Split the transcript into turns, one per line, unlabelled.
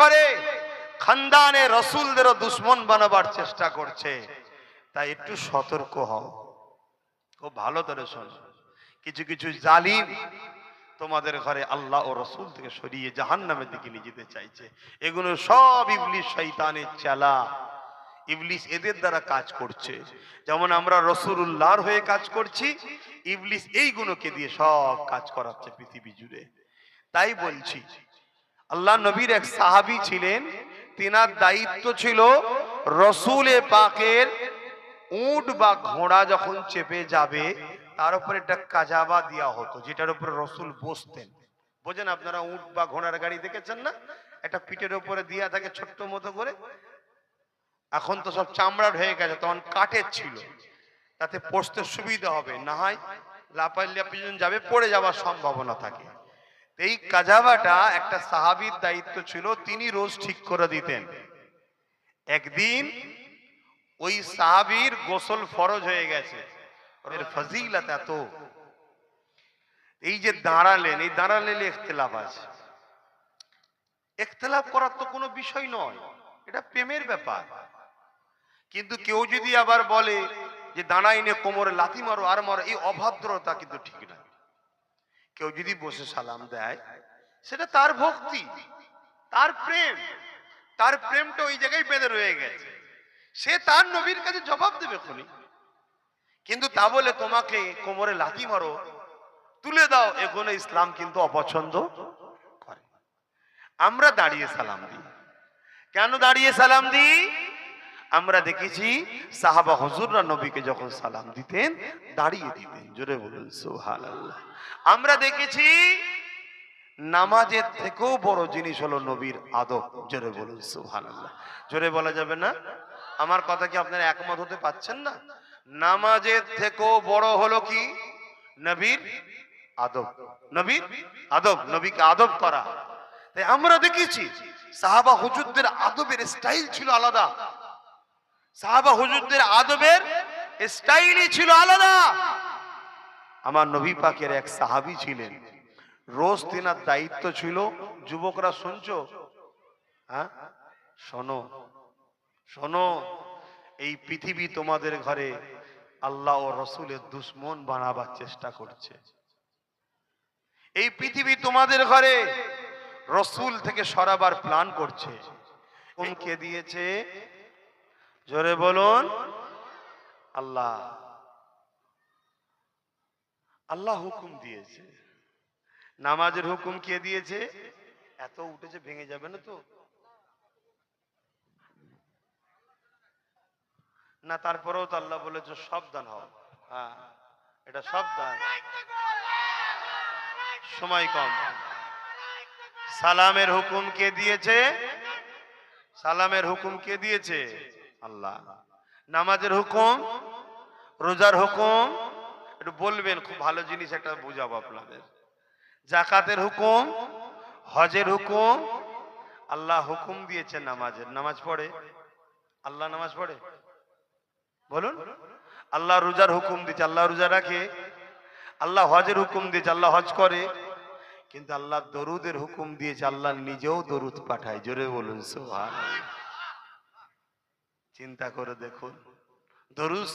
ঘরে খানদানে রসুলদেরও দুশ্মন বানাবার চেষ্টা করছে। তাই একটু সতর্ক হও। খুব ভালো করে শোনো। কিছু কিছু জালিম তোমাদের ঘরে আল্লাহ ও রসুল থেকে সরিয়ে জাহান নামের দিকে নিয়ে যেতে চাইছে। এগুলো সব ইবলিশ শৈতানের চালা। ইবলিশ এদের দ্বারা কাজ করছে। যেমন আমরা রসুল্লাহর হয়ে কাজ করছি ইবলিশ এইগুলোকে দিয়ে সব কাজ করাচ্ছে পৃথিবী জুড়ে। তাই বলছি আল্লাহ নবীর এক সাহাবী ছিলেন। তিনার দায়িত্ব ছিল রসুলে পাকের উট বা ঘোড়া যখন চেপে যাবে, তার উপরে একটা কাজাবা দেওয়া হতো, যেটার উপরে রসুল বসতেন। বোঝেন আপনারা উট বা ঘোড়ার গাড়ি দেখেছেন না? একটা পিঠের উপরে দেওয়া থাকে ছোট্ট মতো করে। এখন তো সব চামড়ার হয়ে গেছে, তখন কাঠের ছিল। তাতে পড়তে সুবিধা হবে, না হয় লাপাল্লা পিছন যাবে, পড়ে যাওয়ার সম্ভাবনা থাকে। এই কাজাবাটা একটা সাহাবীর দায়িত্ব ছিল, তিনি রোজ ঠিক করে দিতেন। একদিন ওই সাহাবীর গোসল ফরজ হয়ে গেছে। এত। এই যে দাঁড়ালেন, এই দাঁড়ালেন ইখতিলাফ আছে। ইখতিলাফ করার তো কোনো বিষয় নয়, এটা প্রেমের ব্যাপার। কিন্তু কেউ যদি আবার বলে যে দাঁড়াইনে কোমরে লাথি মারো, আর মারো, এই অভদ্রতা কিন্তু ঠিক না কেউ যদি বসে সালাম দেয়, সেটা তার ভক্তি, তার প্রেম, তার প্রেমটা ওই জায়গায় বেঁধে রয়ে গেছে। সে তার নবীর কাছে জবাব দেবে খুনি। কিন্তু তা বলে তোমাকে কোমরে লাথি মারো, তুলে দাও এগুলো ইসলাম কিন্তু অপছন্দ করে আমরা দাঁড়িয়ে সালাম দিই। কেন দাঁড়িয়ে সালাম দিই? আমরা দেখেছি সাহাবা হজুররা নবীকে যখন সালাম দিতেন, দাঁড়িয়ে দিতেন। জোরে বলুন সুহান আমরা দেখেছি নামাজের থেকেও বড় জিনিস হলো নবীর আদব। জোরে বলুন সুহান জোরে বলা যাবে না? আমার কথা কি আপনারা একমত হতে পাচ্ছেন না? নামাজের থেকেও বড় হলো কি? নবীর আদব। নবীর আদব, নবীকে আদব করা। তাই আমরা দেখেছি সাহাবা হুজুরদের আদবের স্টাইল ছিল আলাদা। সাহাবা হুজুরদের আদবের স্টাইলই ছিল আলাদা। আমার নবী পাকের এক সাহাবী ছিলেন। রোজ তিনার দায়িত্ব ছিল, যুবকরা শুনছো? হ্যাঁ? শোনো শোনো, এই পৃথিবী তোমাদের ঘরে আল্লাহ ও রসুলের দুশ্মন বানাবার চেষ্টা করছে। এই পৃথিবী তোমাদের ঘরে রসুল থেকে সরাবার প্ল্যান করছে। কে দিয়েছে জোরে বলুন, আল্লাহ। আল্লাহ হুকুম দিয়েছে। নামাজের হুকুম কে দিয়েছে? এত উঠেছে, ভেঙে যাবে না তো? না, তারপরেও তো আল্লাহ বলেছে, সাবধান হও। হ্যাঁ এটা সাবধান। সময় কম। সালামের হুকুম কে দিয়েছে? সালামের হুকুম কে দিয়েছে? আল্লাহ। নামাজের হুকুম, রোজার হুকুম, একটু বলবেন, খুব ভালো জিনিস একটা বুঝাবো আপনাদের। জাকাতের হুকুম, হজের হুকুম, আল্লাহ হুকুম দিয়েছে নামাজের। নামাজ পড়ে? আল্লাহ নামাজ পড়ে? বলুন। আল্লাহ রোজার হুকুম দিচ্ছে আল্লাহ রোজা রাখে। আল্লাহ হজের হুকুম দিয়েছে, আল্লাহ হজ করে। কিন্তু আল্লাহ দরুদের হুকুম দিয়েছে, আল্লাহ নিজেও দরুদ পাঠায়। জোরে বলুন সোহান চিন্তা করে দেখুন। দরুদ